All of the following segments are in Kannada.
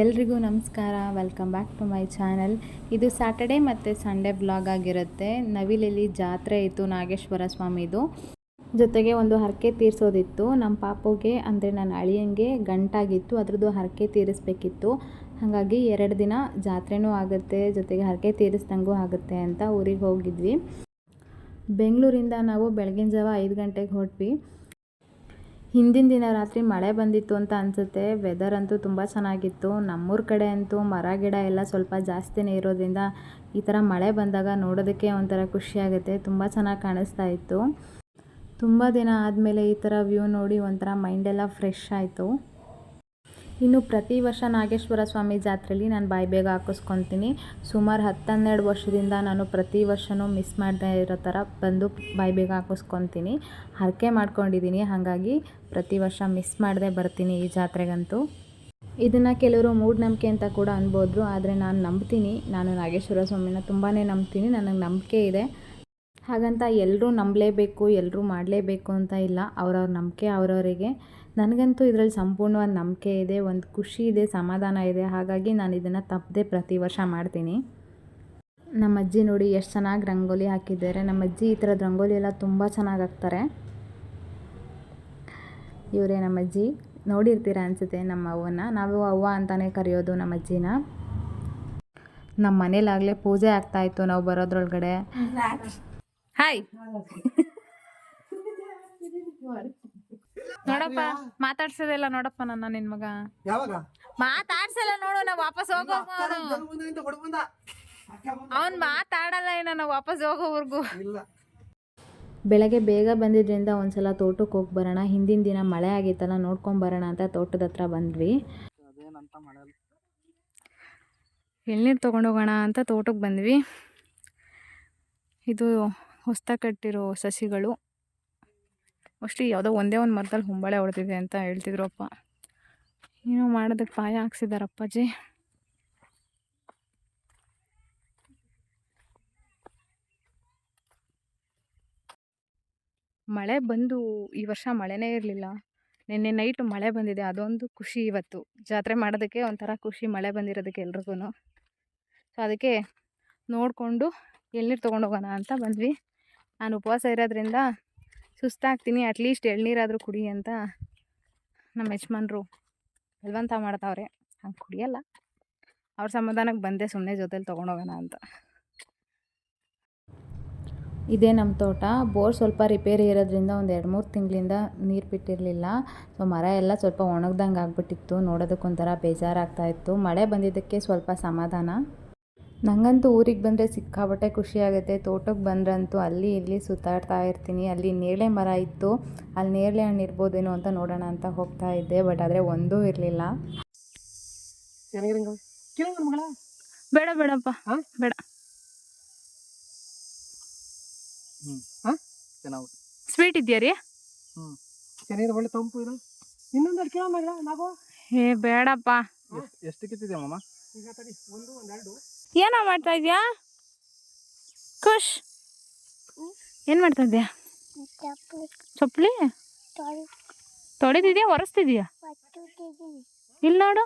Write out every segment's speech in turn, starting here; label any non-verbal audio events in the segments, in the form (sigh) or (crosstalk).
ಎಲ್ರಿಗೂ ನಮಸ್ಕಾರ. Welcome back to my channel ಇದು ಸ್ಯಾಟರ್ಡೆ ಮತ್ತು ಸಂಡೇ ಬ್ಲಾಗ್ ಆಗಿರುತ್ತೆ. ನವಿಲಲ್ಲಿ ಜಾತ್ರೆ ಇತ್ತು, ನಾಗೇಶ್ವರ ಸ್ವಾಮಿದು. ಜೊತೆಗೆ ಒಂದು ಹರಕೆ ತೀರಿಸೋದಿತ್ತು. ನಮ್ಮ ಪಾಪುಗೆ, ಅಂದರೆ ನನ್ನ ಅಳಿಯಂಗೆ ಗಂಟಾಗಿತ್ತು. ಅದ್ರದ್ದು ಹರಕೆ ತೀರಿಸ್ಬೇಕಿತ್ತು. ಹಾಗಾಗಿ ಎರಡು ದಿನ ಜಾತ್ರೆನೂ ಆಗುತ್ತೆ. ಜೊತೆಗೆ ಹರಕೆ ತೀರಿಸ್ದಂಗೂ ಆಗುತ್ತೆ ಅಂತ ಊರಿಗೆ ಹೋಗಿದ್ವಿ. ಬೆಂಗಳೂರಿಂದ ನಾವು ಬೆಳಗಿನ ಜಾವ ಐದು ಗಂಟೆಗೆ ಹೊರಟ್ವಿ. ಹಿಂದಿನ ದಿನ ರಾತ್ರಿ ಮಳೆ ಬಂದಿತ್ತು ಅಂತ ಅನಿಸುತ್ತೆ. ವೆದರ್ ಅಂತೂ ತುಂಬ ಚೆನ್ನಾಗಿತ್ತು. ನಮ್ಮೂರ ಕಡೆ ಅಂತೂ ಮರ, ಗಿಡ ಎಲ್ಲ ಸ್ವಲ್ಪ ಜಾಸ್ತಿನೇ ಇರೋದ್ರಿಂದ ಈ ಥರ ಮಳೆ ಬಂದಾಗ ನೋಡೋದಕ್ಕೆ ಒಂಥರ ಖುಷಿಯಾಗುತ್ತೆ ತುಂಬ ಚೆನ್ನಾಗಿ ಕಾಣಿಸ್ತಾ ಇತ್ತು. ತುಂಬ ದಿನ ಆದಮೇಲೆ ಈ ಥರ ವ್ಯೂ ನೋಡಿ ಒಂಥರ ಮೈಂಡೆಲ್ಲ ಫ್ರೆಶ್ ಆಯಿತು. ಇನ್ನು ಪ್ರತಿ ವರ್ಷ ನಾಗೇಶ್ವರ ಸ್ವಾಮಿ ಜಾತ್ರೆಯಲ್ಲಿ ನಾನು ಬಾಯಿ ಬೇಗ ಹಾಕಿಸ್ಕೊತೀನಿ. ಸುಮಾರು ಹತ್ತನ್ನೆರಡು ವರ್ಷದಿಂದ ನಾನು ಪ್ರತಿ ವರ್ಷವೂ ಮಿಸ್ ಮಾಡದೇ ಇರೋ ಥರ ಬಂದು ಬಾಯಿ ಬೇಗ ಹಾಕಿಸ್ಕೊತೀನಿ. ಹರಕೆ ಮಾಡ್ಕೊಂಡಿದ್ದೀನಿ ಹಾಗಾಗಿ ಪ್ರತಿ ವರ್ಷ ಮಿಸ್ ಮಾಡದೆ ಬರ್ತೀನಿ ಈ ಜಾತ್ರೆಗಂತೂ. ಇದನ್ನು ಕೆಲವರು ಮೂಢನಂಬಿಕೆ ಅಂತ ಕೂಡ ಅನ್ಬೋದ್ರು, ಆದರೆ ನಾನು ನಂಬ್ತೀನಿ. ನಾನು ನಾಗೇಶ್ವರ ಸ್ವಾಮಿನ ತುಂಬಾ ನಂಬ್ತೀನಿ, ನನಗೆ ನಂಬಿಕೆ ಇದೆ. ಹಾಗಂತ ಎಲ್ಲರೂ ನಂಬಲೇಬೇಕು ಎಲ್ಲರೂ ಮಾಡಲೇಬೇಕು ಅಂತ ಇಲ್ಲ. ಅವ್ರವ್ರ ನಂಬಿಕೆ ಅವ್ರವರಿಗೆ. ನನಗಂತೂ ಇದರಲ್ಲಿ ಸಂಪೂರ್ಣವಾದ ನಂಬಿಕೆ ಇದೆ ಒಂದು ಖುಷಿ ಇದೆ ಸಮಾಧಾನ ಇದೆ. ಹಾಗಾಗಿ ನಾನು ಇದನ್ನು ತಪ್ಪದೆ ಪ್ರತಿ ವರ್ಷ ಮಾಡ್ತೀನಿ. ನಮ್ಮ ಅಜ್ಜಿ ನೋಡಿ ಎಷ್ಟು ಚೆನ್ನಾಗಿ ರಂಗೋಲಿ ಹಾಕಿದ್ದಾರೆ. ನಮ್ಮ ಅಜ್ಜಿ ಈ ಥರದ ರಂಗೋಲಿ ಎಲ್ಲ ತುಂಬ ಚೆನ್ನಾಗಿ ಹಾಕ್ತಾರೆ. ಇವರೇ ನಮ್ಮ ಅಜ್ಜಿ ನೋಡಿರ್ತೀರ ಅನಿಸುತ್ತೆ ನಮ್ಮ ಅವ್ವನ ನಾವು ಅವ್ವ ಅಂತಲೇ ಕರೆಯೋದು ನಮ್ಮ ಅಜ್ಜಿನ ನಮ್ಮ ಮನೇಲಾಗಲೇ ಪೂಜೆ ಆಗ್ತಾಯಿತ್ತು ನಾವು ಬರೋದ್ರೊಳಗಡೆ. ಹಾಯ್ (laughs) (laughs) (laughs) ನೋಡಪ್ಪ ಮಾತಾಡ್ಸೋದಿಲ್ಲ ನೋಡಪ್ಪ ನನ್ನ ನಿನ್ ಮಗ. ಯಾವಾಗ? ಮಾತಾಡ್ಸಲ್ಲ ನೋಡು ನಾವು ವಾಪಸ್ ಹೋಗೋ ಅವನ್ ಮಾತಾಡಲ್ಲ ಏನ ನಾವು ವಾಪಸ್ ಹೋಗೋವರೆಗೂ ಇಲ್ಲ. ಬೆಳಗ್ಗೆ ಬೇಗ ಬಂದಿದ್ರಿಂದ ಒಂದ್ಸಲ ತೋಟಕ್ಕೆ ಹೋಗಿ ಬರೋಣ ಹಿಂದಿನ ದಿನ ಮಳೆ ಆಗಿತ್ತಲ್ಲ ನೋಡ್ಕೊಂಡ್ ಬರೋಣ ಅಂತ ತೋಟದ ಹತ್ರ ಬಂದ್ವಿ. ಎಳ್ನೀರು ತೊಗೊಂಡೋಗೋಣ ಅಂತ ತೋಟಕ್ಕೆ ಬಂದ್ವಿ. ಇದು ಹೊಸ್ತ ಕಟ್ಟಿರೋ ಸಸಿಗಳು. ಮೋಸ್ಟ್ಲಿ ಯಾವುದೋ ಒಂದೇ ಒಂದು ಮರದಲ್ಲಿ ಹೊಂಬಾಳೆ ಹೊಡೆದಿದೆ ಅಂತ ಹೇಳ್ತಿದ್ರು ಅಪ್ಪ. ಏನೋ ಮಾಡೋದಕ್ಕೆ ಪಾಯ ಹಾಕ್ಸಿದ್ದಾರೆ ಅಪ್ಪಾಜಿ. ಮಳೆ ಬಂದು ಈ ವರ್ಷ ಮಳೆನೇ ಇರಲಿಲ್ಲ. ನಿನ್ನೆ ನೈಟ್ ಮಳೆ ಬಂದಿದೆ. ಅದೊಂದು ಖುಷಿ ಇವತ್ತು. ಜಾತ್ರೆ ಮಾಡೋದಕ್ಕೆ ಒಂಥರ ಖುಷಿ ಮಳೆ ಬಂದಿರೋದಕ್ಕೆ ಎಲ್ರಿಗೂ ಸೊ ಅದಕ್ಕೆ ನೋಡಿಕೊಂಡು ಎಳ್ನೀರು ತೊಗೊಂಡೋಗೋಣ ಅಂತ ಬಂದ್ವಿ. ನಾನು ಉಪವಾಸ ಇರೋದ್ರಿಂದ ಸುಸ್ತಾಗ್ತೀನಿ ಅಟ್ಲೀಸ್ಟ್ ಎಳ್ನೀರಾದರೂ ಕುಡಿ ಅಂತ ನಮ್ಮ ಯಜಮಾನ್ರು ಬಲವಂತ ಮಾಡ್ತಾವ್ರೆ. ಹಂಗೆ ಕುಡಿಯಲ್ಲ. ಅವ್ರ ಸಮಾಧಾನಕ್ಕೆ ಬಂದೆ ಸುಮ್ಮನೆ ಜೊತೇಲಿ ತೊಗೊಂಡೋಗೋಣ ಅಂತ. ಇದೇ ನಮ್ಮ ತೋಟ. ಬೋರ್ ಸ್ವಲ್ಪ ರಿಪೇರಿ ಇರೋದ್ರಿಂದ ಒಂದು ಎರಡು ಮೂರು ತಿಂಗಳಿಂದ ನೀರು ಬಿಟ್ಟಿರಲಿಲ್ಲ. ಸೊ ಮರ ಎಲ್ಲ ಸ್ವಲ್ಪ ಒಣಗ್ದಂಗೆ ಆಗಿಬಿಟ್ಟಿತ್ತು. ನೋಡೋದಕ್ಕೊಂಥರ ಬೇಜಾರಾಗ್ತಾಯಿತ್ತು ಮಳೆ ಬಂದಿದ್ದಕ್ಕೆ ಸ್ವಲ್ಪ ಸಮಾಧಾನ. ನನಗಂತೂ ಊರಿಗೆ ಬಂದರೆ ಸಿಕ್ಕಾಪಟ್ಟೆ ಖುಷಿಯಾಗುತ್ತೆ ತೋಟಕ್ಕೆ ಬಂದ್ರಂತೂ ಅಲ್ಲಿ ಇಲ್ಲಿ ಸುತ್ತಾಡ್ತಾ ಇರ್ತೀನಿ. ಅಲ್ಲಿ ನೇರಳೆ ಮರ ಇತ್ತು. ಅಲ್ಲಿ ನೇರಳೆ ಹಣ್ಣು ಇರ್ಬೋದೇನೋ ಅಂತ ನೋಡೋಣ ಅಂತ ಹೋಗ್ತಾ ಇದ್ದೆ. ಬಟ್ ಆದರೆ ಒಂದೂ ಇರಲಿಲ್ಲ. ಬೇಡ ಬೇಡಪ್ಪ. ಹಾ? ಬೇಡ. ಹ್ಮ್. ಹಾ ಚೆನ್ನಾಗಿ ಸ್ವೀಟ್ ಇದೆಯಾ ರೀ? ಒಳ್ಳೆ ತಂಪು ಇದು. ಇನ್ನೊಂದು ಹೇ ಮಗಳ ನಾವು ಏ ಬೇಡಪ್ಪ. ಎಷ್ಟು ಕಿತ್ತಿದೆ ಮಾಮ? ಈಗ ತಡಿ ಒಂದು ಒಂದೆರಡು ಏನೋ ಮಾಡ್ತಾ ಇದೀಯಾ? ಖುಷ್. ಏನು ಮಾಡ್ತಾ ಇದೀಯಾ? ಚಪ್ಪಲಿ? ತೊಳೆದಿದ್ಯಾ? ಒರೆಸ್ತಿದ್ಯಾ? ಇಲ್ಲಿ ನೋಡು.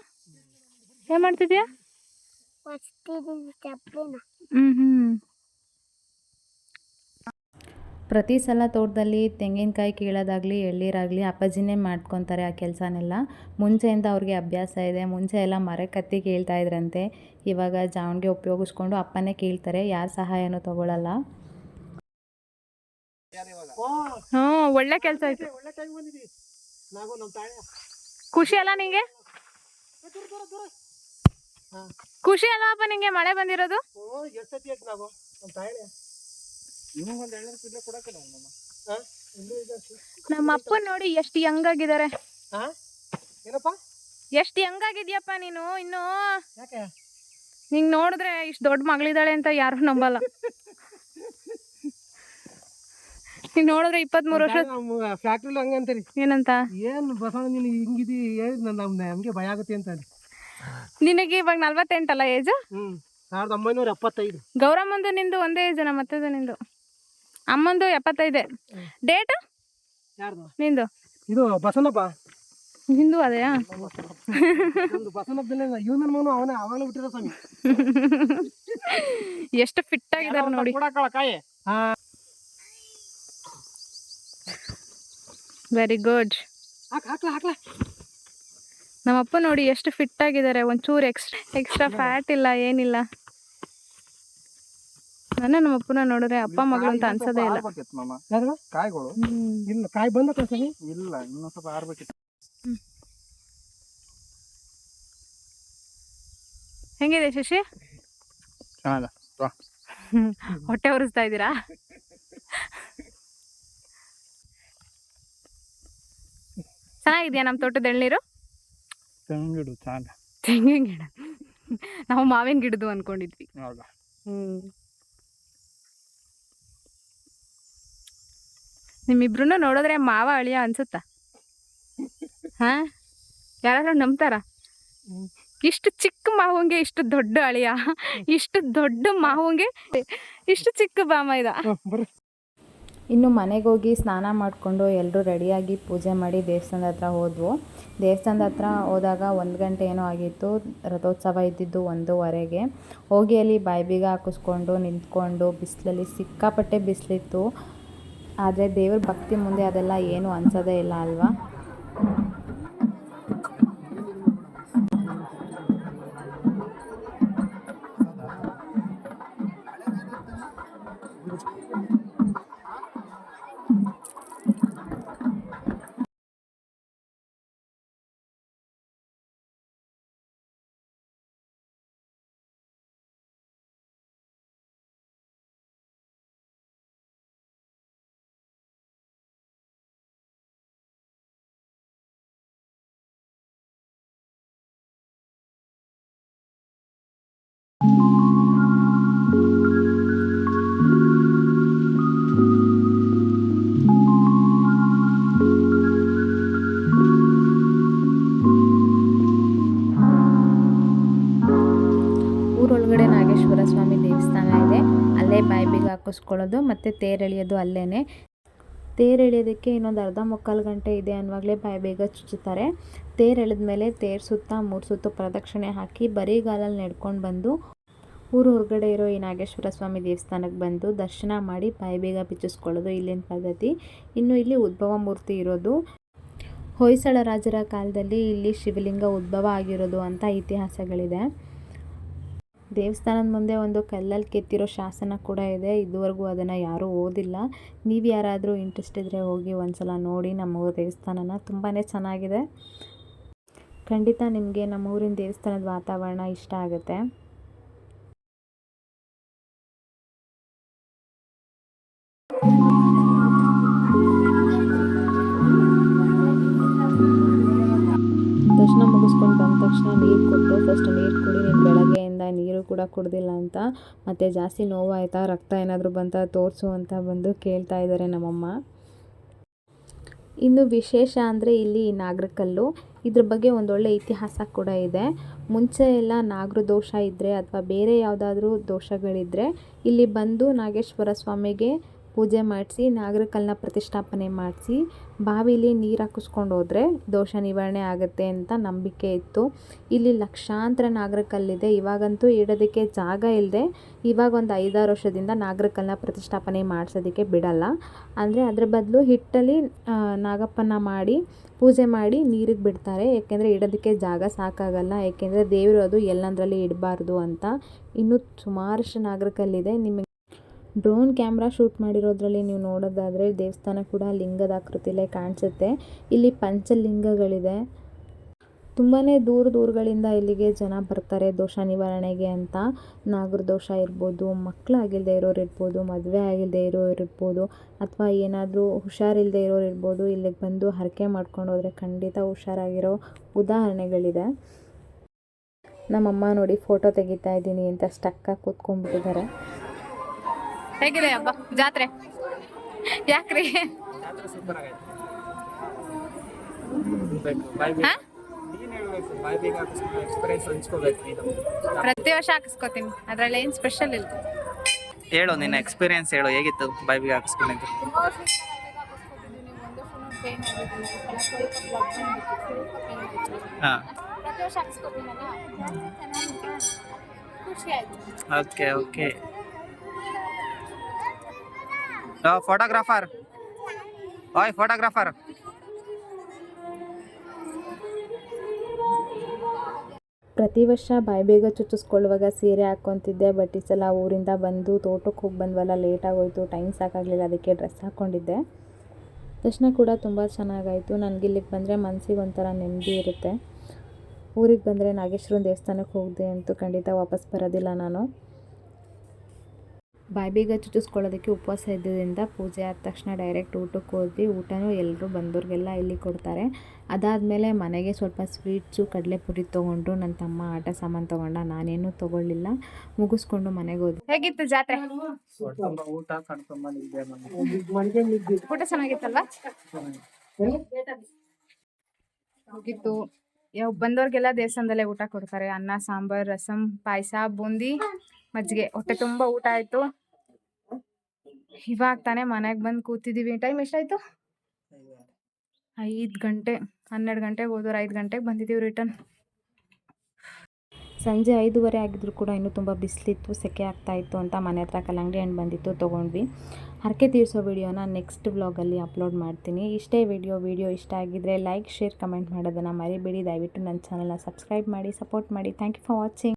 ಏನು ಮಾಡ್ತಿದ್ಯಾ? ಹ್ಞೂ ಹ್ಞೂ ಪ್ರತಿ ಸಲ ತೋಟದಲ್ಲಿ ತೆಂಗಿನಕಾಯಿ ಕೀಳೋದಾಗಲಿ ಎಳ್ಳೀರಾಗಲಿ ಅಪ್ಪಾಜಿನೇ ಮಾಡ್ಕೊತಾರೆ ಆ ಕೆಲಸನೆಲ್ಲ. ಮುಂಚೆಯಿಂದ ಅವ್ರಿಗೆ ಅಭ್ಯಾಸ ಇದೆ. ಮುಂಚೆ ಎಲ್ಲ ಮರ ಕತ್ತಿ ಕೀಳ್ತಾ ಇದ್ರಂತೆ. ಇವಾಗ ಜಾವಣಿಗೆ ಉಪಯೋಗಿಸ್ಕೊಂಡು ಅಪ್ಪನೇ ಕೀಳ್ತಾರೆ. ಯಾರ ಸಹಾಯನೂ ತಗೊಳ್ಳಲ್ಲ ಹ್ಞೂ ಒಳ್ಳೆ ಕೆಲಸ ಆಯ್ತು. ಅಲ್ಲ ಖುಷಿ ಅಲ್ಲ ನಿಂಗೆ? ದೂರ ದೂರ ದೂರ ಹಾ ಖುಷಿ ಅಲ್ಲಪ್ಪ ನಿಂಗೆ ಮಳೆ ಬಂದಿರೋದು ಓ ಎಷ್ಟು ಸತಿ ಆಯ್ತು ನಾವು ನಮ್ಮ ಅಪ್ಪ ನೋಡಿ ಎಷ್ಟು ಯಂಗ್ ಆಗಿದ್ದಾರೆ. ಏನಪ್ಪ? ಎಷ್ಟು ಯಂಗಾಗಿದ್ಯಪ್ಪ ನೀನು ಇನ್ನು? ನಿಂಗ್ ನೋಡಿದ್ರೆ ಇಷ್ಟು ದೊಡ್ಡ ಮಗಳಿದ್ದಾಳೆ ಅಂತ ಯಾರು ನಂಬಲ್ಲ. ನೀನ್ ನೋಡಿದ್ರೆ ಇಪ್ಪತ್ಮೂರು ವರ್ಷ ನಮ್ಮ ಫ್ಯಾಕ್ಟ್ರಿಲಿ ಹಂಗೆ ಅಂತೀರಿ. ಏನಂತ? ಏನು ಬಸವಣ್ಣ ನೀನು ಹಿಂಗಿದಿ ನಮಗೆ ಭಯ ಆಗುತ್ತೆ ಅಂತ ನಿನಗೆ ಇವಾಗ ನಲ್ವತ್ತೆಂಟಲ್ಲ ಏಜ್ ಸಾವಿರದ ಒಂಬೈನೂರ ಎಪ್ಪತ್ತೈದು. ಗೌರಮ್ಮಂದು ನಿಂದು ಒಂದೇ ಏಜ್ ನಮ್ಮ ಅತ್ತೆದು ನಿಂದು. ಅಮ್ಮಂದು ಎಪ್ಪತ್ತೈದೆ. ಡೇಟ್ ನಿಂದು? ಇದು ಬಸನಪ್ಪ ಹಿಂದೂ ಅದೆಯಾ ಎಷ್ಟು ಫಿಟ್ ಆಗಿದ್ದಾರೆ ನೋಡಿ. ವೆರಿ ಗುಡ್ ನಮ್ಮಪ್ಪ ನೋಡಿ ಎಷ್ಟು ಫಿಟ್ ಆಗಿದ್ದಾರೆ. ಒಂಚೂರು ಎಕ್ಸ್ಟ್ರಾ ಎಕ್ಸ್ಟ್ರಾ ಫ್ಯಾಟ್ ಇಲ್ಲ ಏನಿಲ್ಲ. ನನ್ನ ನಮ್ಮಪ್ಪನ ನೋಡಿದ್ರೆ ಅಪ್ಪ ಮಗಳು ಅಂತ ಅನ್ಸೋದೇ ಇಲ್ಲ. ಆರ್ಬೇಕಿತ್ತು ಮಾಮ. ಯಾರು ಕಾಯಿಗಳು. ಇಲ್ಲ ಕಾಯಿ ಬಂದ ಸ್ವಾಮಿ ಇಲ್ಲ ಇನ್ನೊಂದು ಸ್ವಲ್ಪ ಆರ್ಬೇಕಿತ್ತು. ಹೆಂಗಿದೆ ಶಶಿ? ಚೆನ್ನಾಗ. (laughs) ಹೊಟ್ಟೆ ಉರಿಸ್ತಾ ಇದ್ದೀರಾ? ಚೆನ್ನಾಗಿದ್ಯಾ ನಮ್ಮ ತೋಟದ ಎಳ್ನೀರು? ತೆಂಗಿಡು ಚೆನ್ನಾಗ ತೆಂಗಿನ ಗಿಡ. ನಾವು ಮಾವಿನ ಗಿಡದು ಅನ್ಕೊಂಡಿದ್ವಿ. ಹ್ಮ್. ನಿಮ್ಮಿಬ್ರು ನೋಡಿದ್ರೆ ಮಾವ ಅಳಿಯ ಅನ್ಸುತ್ತಾ? ಹಾ? ಯಾರು ನಂಬ್ತಾರ. ಇಷ್ಟು ಚಿಕ್ಕ ಮಾವಂಗೆ ಇಷ್ಟು ದೊಡ್ಡ ಅಳಿಯ ಇಷ್ಟು ದೊಡ್ಡ ಮಾವಂಗೆ ಇಷ್ಟು ಚಿಕ್ಕ ಬಾಮ ಇದ. ಇನ್ನು ಮನೆಗೆ ಹೋಗಿ ಸ್ನಾನ ಮಾಡಿಕೊಂಡು ಎಲ್ಲರೂ ರೆಡಿಯಾಗಿ ಪೂಜೆ ಮಾಡಿ ದೇವಸ್ಥಾನದ ಹತ್ರ ಹೋದ್ವು. ದೇವಸ್ಥಾನದ ಹತ್ರ ಹೋದಾಗ ಒಂದು ಗಂಟೆ ಏನೋ ಆಗಿತ್ತು ರಥೋತ್ಸವ ಇದ್ದಿದ್ದು ಒಂದೂವರೆಗೆ. ಹೋಗಿ ಅಲ್ಲಿ ಬಾಯಿಬೀಗ ಹಾಕಿಸ್ಕೊಂಡು ನಿಂತ್ಕೊಂಡು ಬಿಸಿಲಲ್ಲಿ ಸಿಕ್ಕಾಪಟ್ಟೆ ಬಿಸಿಲಿತ್ತು. ಆದರೆ ದೇವ್ರ ಭಕ್ತಿ ಮುಂದೆ ಅದೆಲ್ಲ ಏನು ಅನ್ಸೋದೇ ಇಲ್ಲ ಅಲ್ವಾ? ಊರೊಳಗಡೆ ನಾಗೇಶ್ವರ ಸ್ವಾಮಿ ದೇವಸ್ಥಾನ ಇದೆ. ಅಲ್ಲೇ ಬಾಯಿಬೀಗ ಹಾಕಿಸ್ಕೊಳ್ಳೋದು ಮತ್ತು ತೇರು ಎಳೆಯೋದು ಅಲ್ಲೇ ತೇರು ಎಳೆಯೋದಕ್ಕೆ ಇನ್ನೊಂದು ಅರ್ಧ ಮುಕ್ಕಾಲು ಗಂಟೆ ಇದೆ ಅನ್ನುವಾಗಲೇ ಬಾಯಿಬೀಗ ಚುಚ್ಚುತ್ತಾರೆ. ತೇರು ಎಳೆದ್ಮೇಲೆ ತೇರು ಸುತ್ತ ಮೂರು ಸುತ್ತು ಪ್ರದಕ್ಷಿಣೆ ಹಾಕಿ ಬರೀಗಾಲಲ್ಲಿ ನಡ್ಕೊಂಡು ಬಂದು ಊರು ಹೊರಗಡೆ ಇರೋ ಈ ನಾಗೇಶ್ವರ ಸ್ವಾಮಿ ದೇವಸ್ಥಾನಕ್ಕೆ ಬಂದು ದರ್ಶನ ಮಾಡಿ ಬಾಯಿಬೀಗ ಬಿಚ್ಚಿಸ್ಕೊಳ್ಳೋದು ಇಲ್ಲಿನ ಪದ್ಧತಿ. ಇನ್ನು ಇಲ್ಲಿ ಉದ್ಭವ ಮೂರ್ತಿ ಇರೋದು. ಹೊಯ್ಸಳ ರಾಜರ ಕಾಲದಲ್ಲಿ ಇಲ್ಲಿ ಶಿವಲಿಂಗ ಉದ್ಭವ ಆಗಿರೋದು ಅಂತ ಇತಿಹಾಸಗಳಿದೆ. ದೇವಸ್ಥಾನದ ಮುಂದೆ ಒಂದು ಕಲ್ಲಲ್ಲಿ ಕೆತ್ತಿರೋ ಶಾಸನ ಕೂಡ ಇದೆ. ಇದುವರೆಗೂ ಅದನ್ನು ಯಾರೂ ಓದಿಲ್ಲ. ನೀವು ಯಾರಾದರೂ ಇಂಟ್ರೆಸ್ಟ್ ಇದ್ದರೆ ಹೋಗಿ ಒಂದ್ಸಲ ನೋಡಿ ನಮ್ಮ ಊರ ದೇವಸ್ಥಾನನ. ತುಂಬಾ ಚೆನ್ನಾಗಿದೆ. ಖಂಡಿತ ನಿಮಗೆ ನಮ್ಮ ಊರಿನ ದೇವಸ್ಥಾನದ ವಾತಾವರಣ ಇಷ್ಟ ಆಗುತ್ತೆ. ದರ್ಶನ ಮುಗಿಸ್ಕೊಂಡು ಬಂದ ತಕ್ಷಣ ನೀರು ಕೊಟ್ಟು ಫಸ್ಟ್ ನೀರು ಕುಡಿ ನೀನು ಬೆಳಗ್ಗೆಯಿಂದ ನೀರು ಕೂಡ ಕುಡ್ದಿಲ್ಲ ಅಂತ. ಮತ್ತು ಜಾಸ್ತಿ ನೋವಾಯ್ತಾ, ರಕ್ತ ಏನಾದರೂ ಬಂತ, ತೋರಿಸು ಅಂತ ಬಂದು ಕೇಳ್ತಾ ಇದ್ದಾರೆ ನಮ್ಮಮ್ಮ. ಇನ್ನು ವಿಶೇಷ ಅಂದರೆ ಇಲ್ಲಿ ನಾಗರಕಲ್ಲು. ಇದ್ರ ಬಗ್ಗೆ ಒಂದೊಳ್ಳೆ ಇತಿಹಾಸ ಕೂಡ ಇದೆ. ಮುಂಚೆ ಎಲ್ಲ ನಾಗರ ದೋಷ ಇದ್ದರೆ ಅಥವಾ ಬೇರೆ ಯಾವುದಾದ್ರೂ ದೋಷಗಳಿದ್ದರೆ ಇಲ್ಲಿ ಬಂದು ನಾಗೇಶ್ವರ ಸ್ವಾಮಿಗೆ ಪೂಜೆ ಮಾಡಿಸಿ, ನಾಗರಕಲ್ನ ಪ್ರತಿಷ್ಠಾಪನೆ ಮಾಡಿಸಿ, ಬಾವಿಲಿ ನೀರು ಹಾಕಿಸ್ಕೊಂಡು ಹೋದರೆ ದೋಷ ನಿವಾರಣೆ ಆಗುತ್ತೆ ಅಂತ ನಂಬಿಕೆ ಇತ್ತು. ಇಲ್ಲಿ ಲಕ್ಷಾಂತರ ನಾಗರಕಲ್ಲಿದೆ. ಇವಾಗಂತೂ ಇಡೋದಕ್ಕೆ ಜಾಗ ಇಲ್ಲದೆ ಇವಾಗ ಒಂದು ಐದಾರು ವರ್ಷದಿಂದ ನಾಗರಕಲ್ನ ಪ್ರತಿಷ್ಠಾಪನೆ ಮಾಡಿಸೋದಕ್ಕೆ ಬಿಡಲ್ಲ. ಅಂದರೆ ಅದ್ರ ಬದಲು ಹಿಟ್ಟಲ್ಲಿ ನಾಗಪ್ಪನ ಮಾಡಿ ಪೂಜೆ ಮಾಡಿ ನೀರಿಗೆ ಬಿಡ್ತಾರೆ. ಏಕೆಂದರೆ ಇಡೋದಕ್ಕೆ ಜಾಗ ಸಾಕಾಗಲ್ಲ. ಏಕೆಂದರೆ ದೇವರು ಅದು ಎಲ್ಲಂದರಲ್ಲಿ ಇಡಬಾರ್ದು ಅಂತ. ಇನ್ನೂ ಸುಮಾರಷ್ಟು ನಾಗರಕಲ್ಲಿದೆ. ನಿಮಗೆ ಡ್ರೋನ್ ಕ್ಯಾಮ್ರಾ ಶೂಟ್ ಮಾಡಿರೋದ್ರಲ್ಲಿ ನೀವು ನೋಡೋದಾದರೆ ದೇವಸ್ಥಾನ ಕೂಡ ಲಿಂಗದ ಆಕೃತಿಲೇ ಕಾಣಿಸುತ್ತೆ. ಇಲ್ಲಿ ಪಂಚಲಿಂಗಗಳಿದೆ. ತುಂಬಾ ದೂರ ದೂರಗಳಿಂದ ಇಲ್ಲಿಗೆ ಜನ ಬರ್ತಾರೆ ದೋಷ ನಿವಾರಣೆಗೆ ಅಂತ. ನಾಗರ ದೋಷ ಇರ್ಬೋದು ಮಕ್ಕಳಾಗಿಲ್ಲದೆ ಇರೋರು ಇರ್ಬೋದು, ಮದುವೆ ಆಗಿಲ್ಲದೆ ಇರೋರು ಇರ್ಬೋದು, ಅಥವಾ ಏನಾದರೂ ಹುಷಾರಿಲ್ಲದೆ ಇರೋರು ಇರ್ಬೋದು, ಇಲ್ಲಿಗೆ ಬಂದು ಹರಕೆ ಮಾಡ್ಕೊಂಡು ಹೋದರೆ ಖಂಡಿತ ಹುಷಾರಾಗಿರೋ ಉದಾಹರಣೆಗಳಿದೆ. ನಮ್ಮಮ್ಮ ನೋಡಿ ಫೋಟೋ ತೆಗಿತಾ ಇದ್ದೀನಿ ಅಂತ ಸ್ಟಕ್ಕಾಗಿ ಕೂತ್ಕೊಂಡ್ಬಿಟ್ಟಿದ್ದಾರೆ. ಹೇಗಿದೆ ಹಬ್ಬ? ಜಾತ್ರೆ? ಯಾಕ್ರಿ? ಪ್ರತಿ ವರ್ಷ ಹಾಕಿಸ್ಕೋತೀನಿ. ಅದ್ರಲ್ಲಿ ಏನು ಸ್ಪೆಷಲ್ ಇಲ್ಲ. ಹೇಳು ನಿನ್ನ ಎಕ್ಸ್ಪೀರಿಯನ್ಸ್ ಹೇಳು. ಹೇಗಿತ್ತು ಬೈಬಿಗೆ ಹಾಕಿಸ್ಕೊಂಡಿದ್ದು? ಹಾಂ. ಓಕೆ ಬೇಗ ಫೋಟೋಗ್ರಾಫರ್ ಓಯ್ ಫೋಟೋಗ್ರಾಫರ್ ಪ್ರತಿ ವರ್ಷ ಬಾಯಿಬೇಗ ಚುಚ್ಚಿಸ್ಕೊಳ್ಳುವಾಗ ಸೀರೆ ಹಾಕ್ಕೊತಿದ್ದೆ ಬಟ್ ಈ ಸಲ ಊರಿಂದ ಬಂದು ತೋಟಕ್ಕೆ ಹೋಗಿ ಬಂದ್ವಲ್ಲ ಲೇಟ್ ಆಗೋಯ್ತು ಟೈಮ್ ಸಾಕಾಗಲಿಲ್ಲ, ಅದಕ್ಕೆ ಡ್ರೆಸ್ ಹಾಕ್ಕೊಂಡಿದ್ದೆ. ದರ್ಶನ ಕೂಡ ತುಂಬ ಚೆನ್ನಾಗಾಯಿತು. ನನಗೆ ಇಲ್ಲಿಗೆ ಬಂದರೆ ಮನಸ್ಸಿಗೆ ಒಂಥರ ನೆಮ್ಮದಿ ಇರುತ್ತೆ. ಊರಿಗೆ ಬಂದರೆ ನಾಗೇಶ್ವರನ ದೇವಸ್ಥಾನಕ್ಕೆ ಹೋಗಿದೆ ಅಂತೂ ಖಂಡಿತ ವಾಪಸ್ ಬರೋದಿಲ್ಲ ನಾನು. ಬಾಯಿಬೀಗ ಚುಚ್ಚಿಸ್ಕೊಳ್ಳೋದಕ್ಕೆ ಉಪವಾಸ ಇದ್ದಿದ್ದರಿಂದ ಪೂಜೆ ಆದ ತಕ್ಷಣ ಡೈರೆಕ್ಟ್ ಊಟಕ್ಕೆ ಹೋದ್ವಿ. ಊಟನೂ ಎಲ್ಲರೂ ಬಂದವ್ರಿಗೆಲ್ಲ ಇಲ್ಲಿ ಕೊಡ್ತಾರೆ. ಅದಾದಮೇಲೆ ಮನೆಗೆ ಸ್ವಲ್ಪ ಸ್ವೀಟ್ಸು ಕಡಲೆಪುರಿ ತೊಗೊಂಡು ನನ್ನ ತಮ್ಮ ಆಟ ಸಾಮಾನು ತೊಗೊಂಡ, ನಾನೇನು ತೊಗೊಳ್ಳಿಲ್ಲ. ಮುಗಿಸ್ಕೊಂಡು ಮನೆಗೆ ಹೋದ್ವಿ. ಹೇಗಿತ್ತು ಜಾತ್ರೆ? ಊಟ ಚೆನ್ನಾಗಿತ್ತಲ್ಲ ಹೋಗಿತ್ತು. ಯಾವ ಬಂದವ್ರಿಗೆಲ್ಲ ದೇವಸ್ಥಾನದಲ್ಲೇ ಊಟ ಕೊಡ್ತಾರೆ. ಅನ್ನ, ಸಾಂಬಾರ್, ರಸಂ, ಪಾಯಸ, ಬೂಂದಿ, ಮಜ್ಜಿಗೆ. ಹೊಟ್ಟೆ ತುಂಬ ಊಟ ಆಯಿತು. ಇವಾಗ ತಾನೇ ಮನೆಗೆ ಬಂದು ಕೂತಿದ್ದೀವಿ ಟೈಮ್ ಎಷ್ಟಾಯಿತು? ಐದು ಗಂಟೆ, ಹನ್ನೆರಡು ಗಂಟೆಗೆ ಹೋದವ್ರು ಐದು ಗಂಟೆಗೆ ಬಂದಿದ್ದೀವಿ ರಿಟರ್ನ್. ಸಂಜೆ ಐದೂವರೆ ಆಗಿದ್ರು ಕೂಡ ಇನ್ನೂ ತುಂಬ ಬಿಸಿಲಿತ್ತು, ಸೆಕೆ ಆಗ್ತಾ ಇತ್ತು ಅಂತ ಮನೆ ಹತ್ರ ಕಲ್ಲಂಗಡಿ ಹಣ್ಣು ಬಂದಿತ್ತು, ತೊಗೊಂಡ್ವಿ. ಹರಕೆ ತೀರಿಸೋ ವಿಡಿಯೋನ ನೆಕ್ಸ್ಟ್ ವ್ಲಾಗಲ್ಲಿ ಅಪ್ಲೋಡ್ ಮಾಡ್ತೀನಿ. ಇಷ್ಟೇ ವಿಡಿಯೋ ವಿಡಿಯೋ ಇಷ್ಟ ಆಗಿದ್ರೆ ಲೈಕ್, ಶೇರ್, ಕಮೆಂಟ್ ಮಾಡೋದನ್ನು ಮರಿಬೇಡಿ. ದಯವಿಟ್ಟು ನನ್ನ ಚಾನಲ್ನ ಸಬ್ಸ್ಕ್ರೈಬ್ ಮಾಡಿ, ಸಪೋರ್ಟ್ ಮಾಡಿ. Thank you for watching.